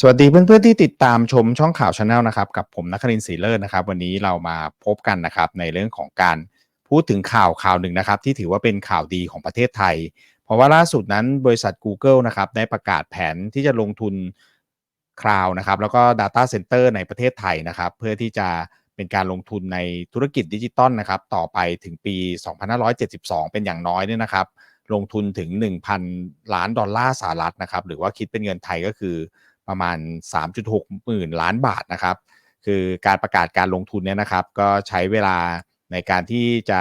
สวัสดีเพื่อนๆที่ติดตามชมช่องข่าวชาแนลนะครับกับผมนักครินศรีเลิศนะครับ วันนี้เรามาพบกันนะครับในเรื่องของการพูดถึงข่าวข่าวหนึ่งนะครับ ที่ถือว่าเป็นข่าวดีของประเทศไทย เพราะว่าล่าสุดนั้นบริษัท Google นะครับได้ประกาศแผนที่จะลงทุนคลาวนะครับแล้วก็ Data Center ในประเทศไทยนะครับ เพื่อที่จะเป็นการลงทุนในธุรกิจดิจิตอลนะครับต่อไปถึงปี 2572 เป็นอย่างน้อยเนี่ยนะครับ ลงทุนถึง 1,000 ล้านดอลลาร์สหรัฐนะครับหรือว่าคิดเป็นเงินไทยก็คือ ประมาณ 3.6 หมื่นล้านบาทนะครับ คือการประกาศการลงทุนเนี่ยนะครับ ก็ใช้เวลาในการที่จะ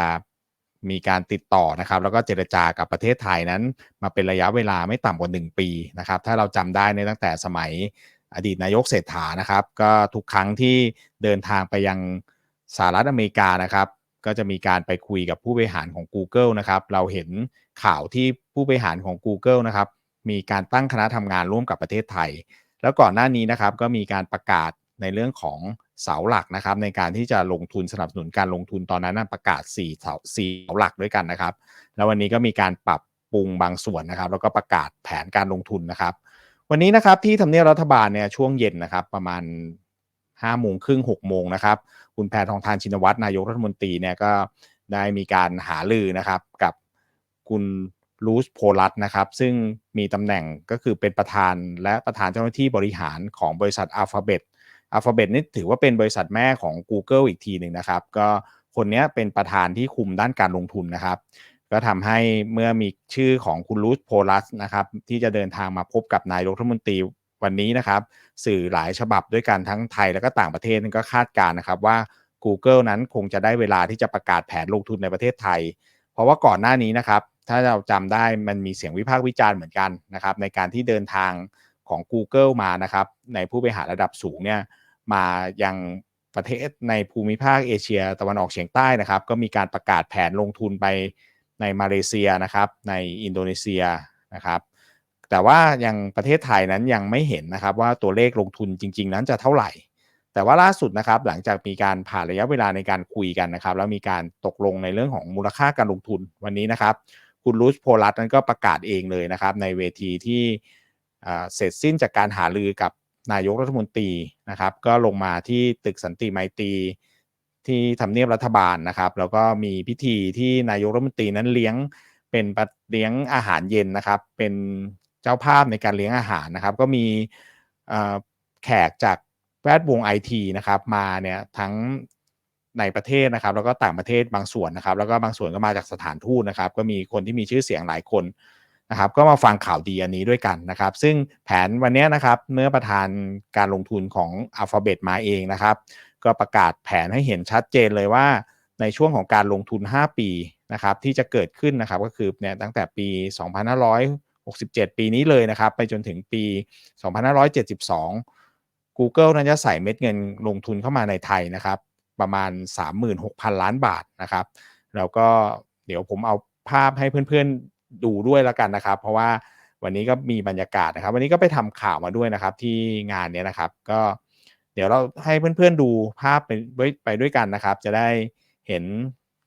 มีการติดต่อนะครับ แล้วก็เจรจากับประเทศไทยนั้น มาเป็นระยะเวลาไม่ต่ำกว่า 1 ปีนะครับ ถ้าเราจำได้ในตั้งแต่สมัยอดีตนายกเศรษฐานะครับ ก็ทุกครั้งที่เดินทางไปยังสหรัฐอเมริกานะครับ ก็จะมีการไปคุยกับผู้บริหารของ Google นะครับ เราเห็นข่าวที่ผู้บริหารของ Google นะครับ มีการตั้งคณะทำงานร่วมกับประเทศไทย แล้วก่อนหน้านี้นะครับก็มีการประกาศในเรื่องของเสาหลักนะครับในการที่จะลงทุนสนับสนุนการลงทุนตอนนั้นประกาศ4เสา4เสาหลักด้วยกันนะครับ แล้ววันนี้ก็มีการปรับปรุงบางส่วนนะครับ แล้วก็ประกาศแผนการลงทุนนะครับ วันนี้นะครับที่ทำเนียบรัฐบาลเนี่ยช่วงเย็นนะครับ ประมาณ5โมงครึ่ง6โมงนะครับคุณแพทองทานชินวัตรนายกรัฐมนตรีเนี่ยก็ได้มีการหาลือนะครับกับคุณ ลูสโพลัสนะครับซึ่งมีตำแหน่งก็คือเป็นประธานและประธานเจ้าหน้าที่บริหารของบริษัท Alphabet Alphabet นี่ถือว่าเป็นบริษัทแม่ของ Google อีกทีหนึ่งนะครับ ก็คนนี้เป็นประธานที่คุมด้านการลงทุนนะครับ ก็ทำให้เมื่อมีชื่อของคุณลูสโพลัสนะครับที่จะเดินทางมาพบกับนายรัฐมนตรีวันนี้นะครับ สื่อหลายฉบับด้วยกันทั้งไทยและก็ต่างประเทศก็คาดการนะครับว่า Google นั้นคงจะได้เวลาที่จะประกาศแผนลงทุนในประเทศไทย เพราะว่าก่อนหน้านี้นะครับ ถ้าเราจำได้มันมีเสียงวิพากษ์วิจารณ์เหมือนกันนะครับ ในการที่เดินทางของ Google มานะครับ ในผู้บริหารระดับสูงเนี่ยมายังประเทศในภูมิภาคเอเชียตะวันออกเฉียงใต้นะครับ ก็มีการประกาศแผนลงทุนไปในมาเลเซียนะครับ ในอินโดนีเซียนะครับ แต่ว่ายังประเทศไทยนั้นยังไม่เห็นนะครับ ว่าตัวเลขลงทุนจริง ๆ นั้นจะเท่าไหร่ แต่ว่าล่าสุดนะครับ หลังจากมีการผ่านระยะเวลาในการคุยกันนะครับ แล้วมีการตกลงในเรื่องของมูลค่าการลงทุนวันนี้นะครับ คุณลูสโพลัสนั้นก็ประกาศเองเลยนะครับ ในเวทีที่เสร็จสิ้นจากการหารือกับนายกรัฐมนตรีนะครับ ก็ลงมาที่ตึกสันติไมตรีที่ทำเนียบรัฐบาลนะครับ แล้วก็มีพิธีที่นายกรัฐมนตรีนั้นเลี้ยงเป็นเลี้ยงอาหารเย็นนะครับ เป็นเจ้าภาพในการเลี้ยงอาหารนะครับ ก็มีแขกจากแวดวงไอทีนะครับมาเนี่ยทั้ง ในประเทศนะครับ แล้วก็ต่างประเทศบางส่วนนะครับ แล้วก็บางส่วนก็มาจากสถานทูตนะครับ ก็มีคนที่มีชื่อเสียงหลายคนนะครับ ก็มาฟังข่าวดีอันนี้ด้วยกันนะครับ ซึ่งแผนวันนี้นะครับเมื่อประธานการลงทุนของ Alphabet มาเองนะครับ ก็ประกาศแผนให้เห็นชัดเจนเลยว่าในช่วงของการลงทุน 5 ปีนะครับ ที่จะเกิดขึ้นนะครับก็คือเนี่ยตั้งแต่ปี 2567 ปีนี้เลยนะครับ ไปจนถึงปี 2572 Google นั้นจะใส่เม็ดเงินลงทุนเข้ามาในไทยนะครับ ประมาณ 36,000 ล้านบาทนะครับ แล้วก็เดี๋ยวผมเอาภาพให้เพื่อนๆดูด้วยแล้วกันนะครับ เพราะว่าวันนี้ก็มีบรรยากาศนะครับ วันนี้ก็ไปทำข่าวมาด้วยนะครับที่งานนี้นะครับ ก็เดี๋ยวเราให้เพื่อนๆดูภาพไปไปด้วยกันนะครับ จะได้เห็น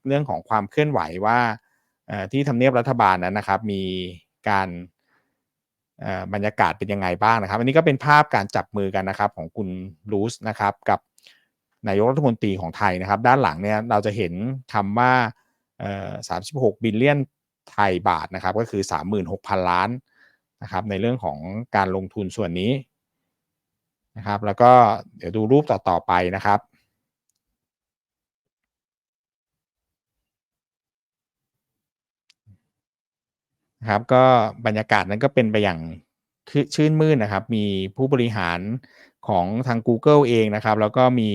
เรื่องของความเคลื่อนไหวว่าที่ทำเนียบรัฐบาลนั้นนะครับ มีการบรรยากาศเป็นยังไงบ้างนะครับ อันนี้ก็เป็นภาพการจับมือกันนะครับของคุณลูสนะครับกับ นายกรัฐมนตรีของไทยนะครับ ด้านหลังเนี่ยเราจะเห็นคำว่า36บิลเลียนไทยบาทนะครับ ก็คือ 36,000 ล้านนะครับ ในเรื่องของการลงทุนส่วนนี้นะครับ แล้วก็เดี๋ยวดูรูปต่อๆไปนะครับนะครับก็บรรยากาศนั้นก็เป็นไปอย่างชื่นมื่นนะครับ มีผู้บริหารของทาง Google เองนะครับ แล้วก็มี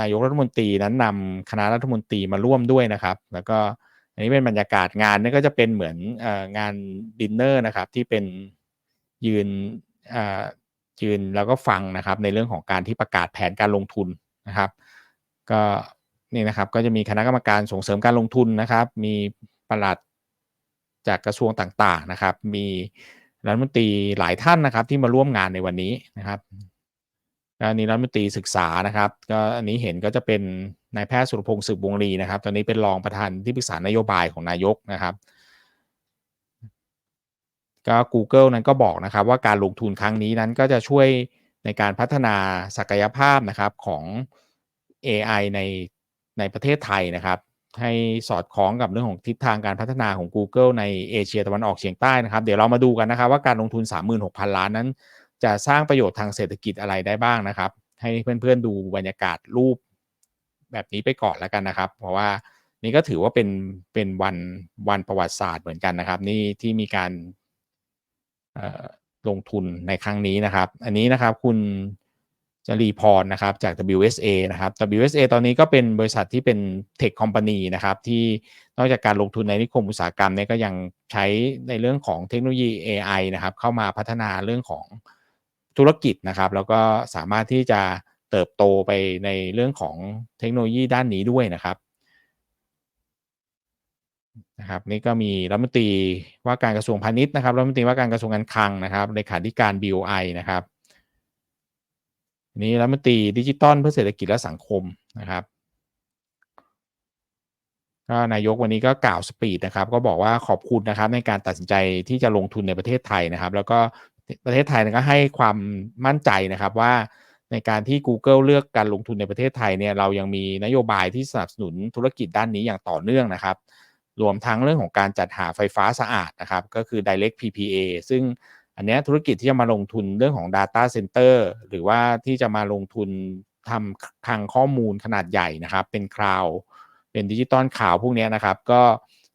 นายกรัฐมนตรีนั้นนำคณะรัฐมนตรีมาร่วมด้วยนะครับ แล้วก็อันนี้เป็นบรรยากาศงานนี่ก็จะเป็นเหมือนงานดินเนอร์นะครับ ที่เป็นยืนยืนแล้วก็ฟังนะครับ ในเรื่องของการที่ประกาศแผนการลงทุนนะครับ ก็นี่นะครับก็จะมีคณะกรรมการส่งเสริมการลงทุนนะครับ มีประหลัดจากกระทรวงต่างๆนะครับ มีรัฐมนตรีหลายท่านนะครับ ที่มาร่วมงานในวันนี้นะครับ อันนี้รัฐมนตรีศึกษานะครับก็อันนี้เห็นก็จะเป็นนายแพทย์สุรพงศ์สืบวงรีนะครับ ตอนนี้เป็นรองประธานที่ปรึกษานโยบายของนายกนะครับก็ Google นั้นก็บอกนะครับว่าการลงทุนครั้งนี้นั้นก็จะช่วยในการพัฒนาศักยภาพนะครับของ AI ในในประเทศไทยนะครับ ให้สอดคล้องกับเรื่องของทิศทางการพัฒนาของ Google ในเอเชียตะวันออกเฉียงใต้นะครับ เดี๋ยวเรามาดูกันนะครับว่าการลงทุน 36,000 ล้านนั้น จะสร้างประโยชน์ทางเศรษฐกิจอะไรได้บ้างนะครับ ให้เพื่อนๆดูบรรยากาศรูปแบบนี้ไปก่อนแล้วกันนะครับ เพราะว่านี่ก็ถือว่าเป็นเป็นวันวันประวัติศาสตร์เหมือนกันนะครับ นี่ที่มีการลงทุนในครั้งนี้นะครับ อันนี้นะครับคุณจรีพรนะครับจาก WSA นะครับ WSA ตอนนี้ก็เป็นบริษัทที่เป็นเทคคอมพานีนะครับ ที่นอกจากการลงทุนในนิคมอุตสาหกรรมเนี่ยก็ยังใช้ในเรื่องของเทคโนโลยี AI นะครับ เข้ามาพัฒนาเรื่องของ ธุรกิจนะครับ แล้วก็สามารถที่จะเติบโตไปในเรื่องของเทคโนโลยีด้านนี้ด้วยนะครับนะครับนี่ก็มีรัฐมนตรีว่าการกระทรวงพาณิชย์นะครับรัฐมนตรีว่าการกระทรวงการคลังนะครับเลขาธิการ BOI นะครับนี่รัฐมนตรีดิจิตอลเพื่อเศรษฐกิจและสังคมนะครับก็นายกวันนี้ก็กล่าวสปีดนะครับ ก็บอกว่าขอบคุณนะครับในการตัดสินใจที่จะลงทุนในประเทศไทยนะครับ แล้วก็ ประเทศไทยก็ให้ความมั่นใจนะครับว่าในการที่ Google เลือกการลงทุนในประเทศไทยเนี่ยเรายังมีนโยบายที่สนับสนุนธุรกิจด้านนี้อย่างต่อเนื่องนะครับ รวมทั้งเรื่องของการจัดหาไฟฟ้าสะอาดนะครับ ก็คือ direct PPA ซึ่งอันนี้ธุรกิจที่จะมาลงทุนเรื่องของ Data Center หรือว่าที่จะมาลงทุนทำคลังข้อมูลขนาดใหญ่นะครับ เป็นคลาวเป็นดิจิตอลข่าวพวกนี้นะครับ ก็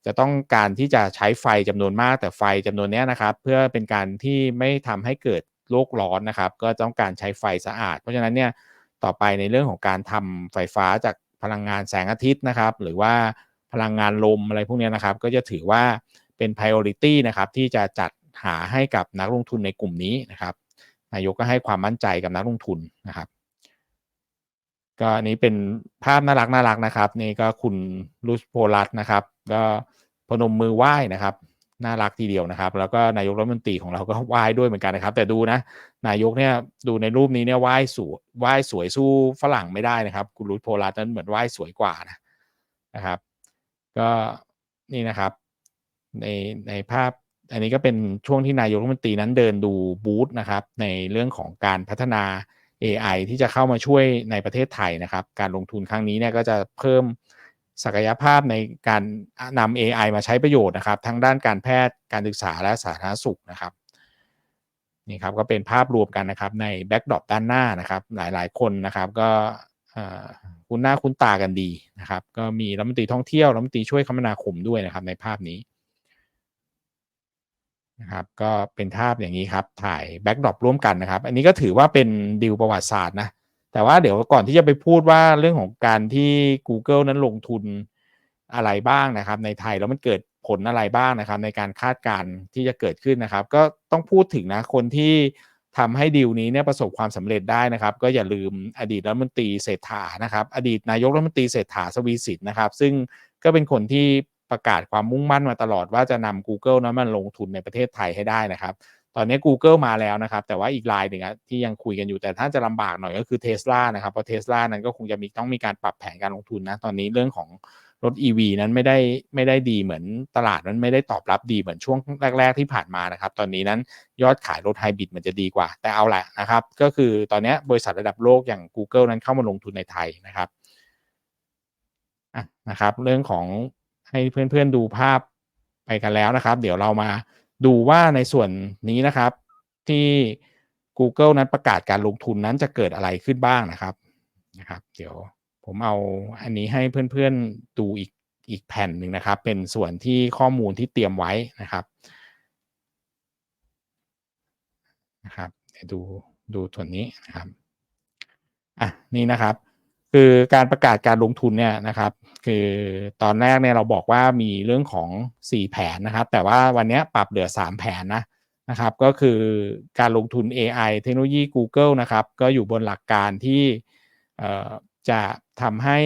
จะต้องการที่จะใช้ไฟจำนวนมากแต่ไฟจำนวนนี้นะครับ เพื่อเป็นการที่ไม่ทำให้เกิดโลกร้อนนะครับ ก็ต้องการใช้ไฟสะอาด เพราะฉะนั้นเนี่ยต่อไปในเรื่องของการทำไฟฟ้าจากพลังงานแสงอาทิตย์นะครับ หรือว่าพลังงานลมอะไรพวกนี้นะครับ ก็จะถือว่าเป็น priority นะครับ ที่จะจัดหาให้กับนักลงทุนในกลุ่มนี้นะครับ นายกก็ให้ความมั่นใจกับนักลงทุนนะครับ ก็นี้เป็นภาพน่ารักน่ารักนะครับ นี่ก็คุณลุสโพลัสนะครับ ก็พนมมือไหว้นะครับน่ารักทีเดียวนะครับ แล้วก็นายกรัฐมนตรีของเราก็ไหว้ด้วยเหมือนกันนะครับ แต่ดูนะ นายกเนี่ยดูในรูปนี้เนี่ยไหว้สวยไหว้สวยสู้ฝรั่งไม่ได้นะครับ คุณลุสโพลัสนั้นเหมือนไหว้สวยกว่านะนะครับ ก็นี่นะครับ ในในภาพอันนี้ก็เป็นช่วงที่นายกรัฐมนตรีนั้นเดินดูบูธนะครับ ในเรื่องของการพัฒนา AI ที่จะเข้ามาช่วยในประเทศไทยนะครับ การลงทุนครั้งนี้เนี่ยก็จะเพิ่มศักยภาพในการนำ AI มาใช้ประโยชน์นะครับ ทั้งด้านการแพทย์การศึกษาและสาธารณสุขนะครับนี่ครับก็เป็นภาพรวมกันนะครับในแบ็กดรอปด้านหน้านะครับ หลายๆ คนนะครับก็คุ้นหน้าคุ้นตากันดีนะครับ ก็มีรัฐมนตรีท่องเที่ยวรัฐมนตรีช่วยคมนาคมด้วยนะครับในภาพนี้ นะครับก็เป็นภาพอย่างนี้ครับ ถ่ายแบ็กดรอปร่วมกันนะครับ อันนี้ก็ถือว่าเป็นดิวประวัติศาสตร์นะ แต่ว่าเดี๋ยวก่อนที่จะไปพูดว่าเรื่องของการที่ Google นั้นลงทุนอะไรบ้างนะครับ ในไทยแล้วมันเกิดผลอะไรบ้างนะครับ ในการคาดการณ์ที่จะเกิดขึ้นนะครับ ก็ต้องพูดถึงนะคนที่ทำให้ดีลนี้เนี่ยประสบความสำเร็จได้นะครับ ก็อย่าลืมอดีตรัฐมนตรีเศรษฐานะครับ อดีตนายกรัฐมนตรีเศรษฐาสวีสิทธ์นะครับ ซึ่งก็เป็นคนที่ ประกาศความมุ่งมั่นมาตลอดว่าจะนำ Google นั้นมาลงทุนในประเทศไทยให้ได้นะครับ ตอนนี้ Google มาแล้วนะครับ แต่ว่าอีกรายหนึ่งที่ยังคุยกันอยู่แต่ถ้าจะลำบากหน่อยก็คือ Tesla นะครับเพราะ Tesla นั้นก็คงจะมีต้องมีการปรับแผนการลงทุนนะตอนนี้เรื่องของรถ EV นั้นไม่ได้ไม่ได้ดีเหมือนตลาดนั้นไม่ได้ตอบรับดีเหมือนช่วงแรก ๆ ที่ผ่านมานะครับ ตอนนี้นั้นยอดขายรถไฮบริดมันจะดีกว่า แต่เอาแหละนะครับ ก็คือตอนนี้บริษัทระดับโลกอย่าง Google นั้นเข้ามาลงทุนในไทยนะครับะนะครับ เรื่องของ ให้เพื่อนๆดูภาพไปกันแล้วนะครับ เดี๋ยวเรามาดูว่าในส่วนนี้นะครับ ที่ Google นั้นประกาศการลงทุนนั้นจะเกิดอะไรขึ้นบ้างนะครับนะครับ เดี๋ยวผมเอาอันนี้ให้เพื่อนๆดูอีกอีกแผ่นหนึ่งนะครับ เป็นส่วนที่ข้อมูลที่เตรียมไว้นะครับนะครับดูดูส่วนนี้นะครับอะนี่นะครับ คือการประกาศการลงทุนเนี่ยนะครับ คือตอนแรกเนี่ยเราบอกว่ามีเรื่องของ 4 แผนนะครับ แต่ว่าวันนี้ปรับเหลือ 3 แผนนะนะครับ ก็คือการลงทุน AI เทคโนโลยี Google นะครับ ก็อยู่บนหลักการที่จะทำให้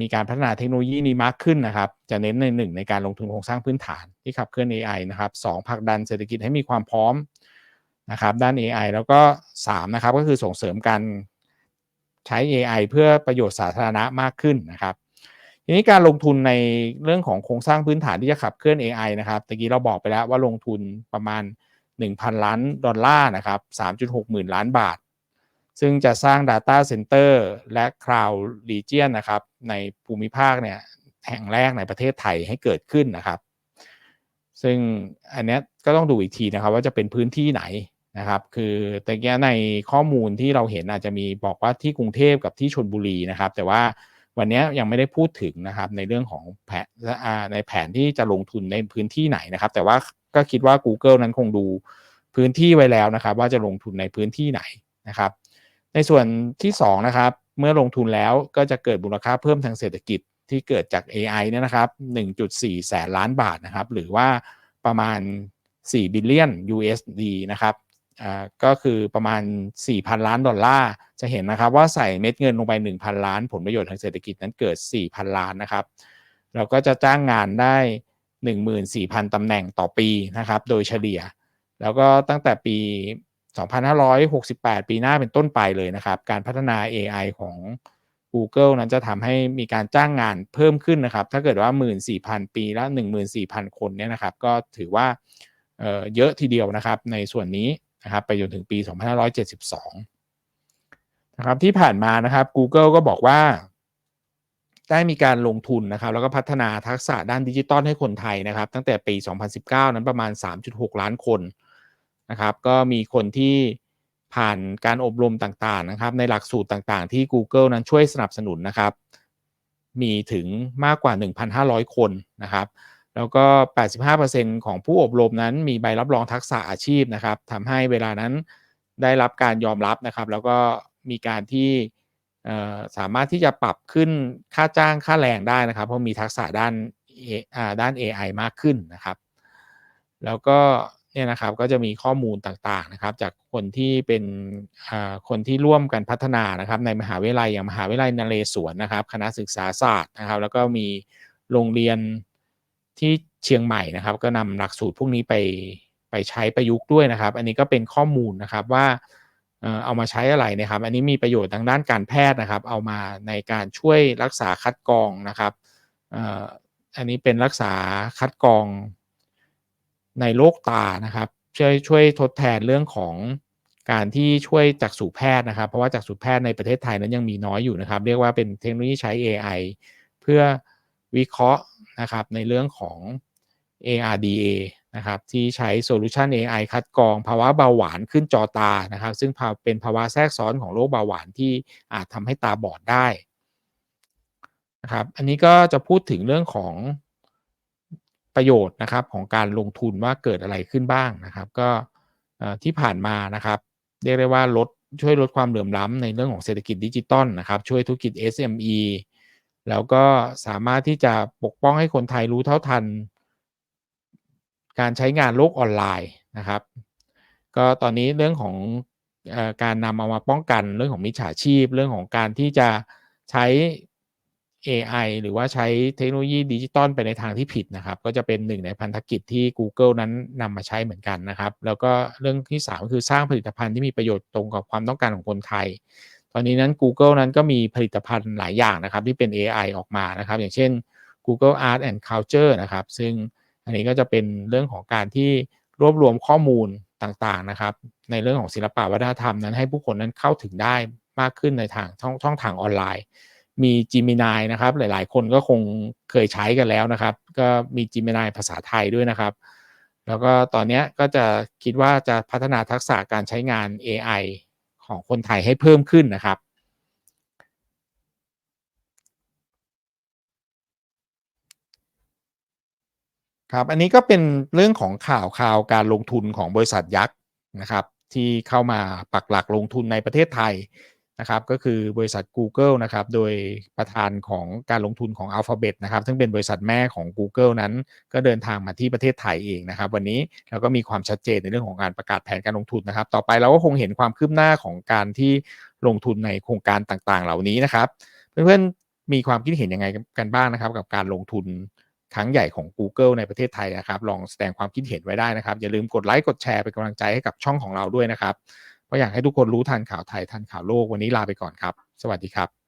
มีการพัฒนาเทคโนโลยีนี้มากขึ้นนะครับ จะเน้นในหนึ่งในการลงทุนโครงสร้างพื้นฐานที่ขับเคลื่อน AI นะครับสองผลักดันเศรษฐกิจให้มีความพร้อมนะครับด้าน AI แล้วก็ 3 นะครับก็คือส่งเสริมการ ใช้ AI เพื่อประโยชน์สาธารณะมากขึ้นนะครับทีนี้การลงทุนในเรื่องของโครงสร้างพื้นฐานที่จะขับเคลื่อน AI นะครับตะกี้เราบอกไปแล้วว่าลงทุนประมาณ 1,000 ล้านดอลลาร์นะครับ3.6 หมื่นล้านบาท ซึ่งจะสร้าง Data Center และ Cloud Region นะครับในภูมิภาคเนี่ยแห่งแรกในประเทศไทยให้เกิดขึ้นนะครับ ซึ่งอันนี้ก็ต้องดูอีกทีนะครับว่าจะเป็นพื้นที่ไหน นะครับ คือแต่แกในข้อมูลที่เราเห็นอาจจะมีบอกว่าที่กรุงเทพกับที่ชนบุรีนะครับ แต่ว่าวันนี้ยังไม่ได้พูดถึงนะครับในเรื่องของแผนในแผนที่จะลงทุนในพื้นที่ไหนนะครับ แต่ว่าก็คิดว่า Google นั้นคงดูพื้นที่ไว้แล้วนะครับ ว่าจะลงทุนในพื้นที่ไหนนะครับ ในส่วนที่2นะครับเมื่อลงทุนแล้วก็จะเกิดมูลค่าเพิ่มทางเศรษฐกิจที่เกิดจาก AI เนี่ยนะครับ 1.4 แสนล้านบาทนะครับ หรือว่าประมาณ 4 บิลเลียน USD นะครับ ก็คือประมาณ 4,000 ล้านดอลลาร์ จะเห็นนะครับว่าใส่เม็ดเงินลงไป 1,000 ล้าน ผลประโยชน์ทางเศรษฐกิจนั้นเกิด 4,000 ล้านนะครับเราก็จะจ้างงานได้ 14,000 ตำแหน่งต่อปีนะครับ โดยเฉลี่ย แล้วก็ตั้งแต่ปี 2568 ปีหน้าเป็นต้นไปเลยนะครับ การพัฒนา AI ของ Google นั้นจะทำให้มีการจ้างงานเพิ่มขึ้นนะครับ ถ้าเกิดว่า 14,000 ปีละ14,000 คนเนี่ยนะครับ ก็ถือว่าเเยอะทีเดียวนะครับในส่วนนี้ นะครับไปจนถึงปี 2572 นะครับที่ผ่านมานะครับ Google ก็บอกว่า ได้มีการลงทุนนะครับ แล้วก็พัฒนาทักษะด้านดิจิตอลให้คนไทยนะครับ ตั้งแต่ปี 2019 นั้นประมาณ 3.6 ล้านคนนะครับ ก็มีคนที่ผ่านการอบรมต่างๆนะครับ ในหลักสูตรต่างๆ ที่ Google นั้นช่วยสนับสนุนนะครับ มีถึงมากกว่า 1,500 คนนะครับ แล้วก็ 85%ของผู้อบรมนั้นมีใบรับรองทักษะอาชีพนะครับทำให้เวลานั้นได้รับการยอมรับนะครับ แล้วก็มีการที่สามารถที่จะปรับขึ้นค่าจ้างค่าแรงได้นะครับ เพราะมีทักษะด้านด้าน AI มากขึ้นนะครับ แล้วก็เนี่ยนะครับก็จะมีข้อมูลต่างๆนะครับ จากคนที่เป็นคนที่ร่วมกันพัฒนานะครับ ในมหาวิทยาลัยอย่างมหาวิทยาลัยนเรศวรนะครับ คณะศึกษาศาสตร์นะครับ แล้วก็มีโรงเรียน ที่เชียงใหม่นะครับ ก็นำหลักสูตรพวกนี้ไปไปใช้ประยุกต์ด้วยนะครับ อันนี้ก็เป็นข้อมูลนะครับว่าเอามาใช้อะไรนะครับ อันนี้มีประโยชน์ทางด้านการแพทย์นะครับ เอามาในการช่วยรักษาคัดกรองนะครับอันนี้เป็นรักษาคัดกรองในโรคตานะครับ ช่วยช่วยทดแทนเรื่องของการที่ช่วยจักษุแพทย์นะครับ เพราะว่าจักษุแพทย์ในประเทศไทยนั้นยังมีน้อยอยู่นะครับ เรียกว่าเป็นเทคโนโลยีใช้ AI เพื่อวิเคราะห์ นะครับในเรื่องของ ARDA นะครับที่ใช้โซลูชัน AI คัดกรองภาวะเบาหวานขึ้นจอตานะครับ ซึ่งเป็นภาวะแทรกซ้อนของโรคเบาหวานที่อาจทำให้ตาบอดได้นะครับอันนี้ก็จะพูดถึงเรื่องของประโยชน์นะครับของการลงทุนว่าเกิดอะไรขึ้นบ้างนะครับ ก็ที่ผ่านมานะครับ เรียกได้ว่าลดช่วยลดความเหลื่อมล้ำในเรื่องของเศรษฐกิจดิจิตอลนะครับ ช่วยธุรกิจ SME แล้วก็สามารถที่จะปกป้องให้คนไทยรู้เท่าทัน การใช้งานโลกออนไลน์นะครับ ก็ตอนนี้เรื่องของอการนำเอามาป้องกันเรื่องของมิจฉาชีพ เรื่องของการที่จะใช้ AI หรือว่าใช้เทคโนโลยีดิจิตอลไปในทางที่ผิดนะครับ ก็จะเป็นหนึ่งในพันธกิจที่ Google นั้นนำมาใช้เหมือนกันนะครับ แล้วก็เรื่องที่3ก็คือสร้างผลิตภัณฑ์ที่มีประโยชน์ตรงกับความต้องการของคนไทย ตอนนี้นั้น Google นั้นก็มีผลิตภัณฑ์หลายอย่างนะครับที่เป็น AI ออกมานะครับ อย่างเช่น Google Art and Culture นะครับ ซึ่งอันนี้ก็จะเป็นเรื่องของการที่รวบรวมข้อมูลต่างๆนะครับ ในเรื่องของศิลปะวัฒนธรรมนั้นให้ผู้คนนั้นเข้าถึงได้มากขึ้นในทางช่ององทางออนไลน์ มี Gemini นะครับ หลายๆ คนก็คงเคยใช้กันแล้วนะครับ ก็มี Gemini ภาษาไทยด้วยนะครับ แล้วก็ตอนนี้ก็จะคิดว่าจะพัฒนาทักษะการใช้งาน AI ของคนไทยให้เพิ่มขึ้นนะครับ ครับ อันนี้ก็เป็นเรื่องของข่าวข่าวการลงทุนของบริษัทยักษ์นะครับ ที่เข้ามาปักหลักลงทุนในประเทศไทย นะครับก็คือบริษัท Google นะครับโดยประธานของการลงทุนของ Alphabet นะครับซึ่งเป็นบริษัทแม่ของ Google นั้น ก็เดินทางมาที่ประเทศไทยเองนะครับวันนี้เราก็มีความชัดเจนในเรื่องของการประกาศแผนการลงทุนนะครับ ต่อไปเราก็คงเห็นความคืบหน้าของการที่ลงทุนในโครงการต่างๆ เหล่านี้นะครับ เพื่อนๆมีความคิดเห็นยังไงกันบ้างนะครับ กับการลงทุนครั้งใหญ่ของ Google ในประเทศไทยนะครับ ลองแสดงความคิดเห็นไว้ได้นะครับ อย่าลืมกดไลค์กดแชร์เป็นกำลังใจให้กับช่องของเราด้วยนะครับ ก็อยากให้ทุกคนรู้ทันข่าวไทยทันข่าวโลกวันนี้ลาไปก่อนครับ สวัสดีครับ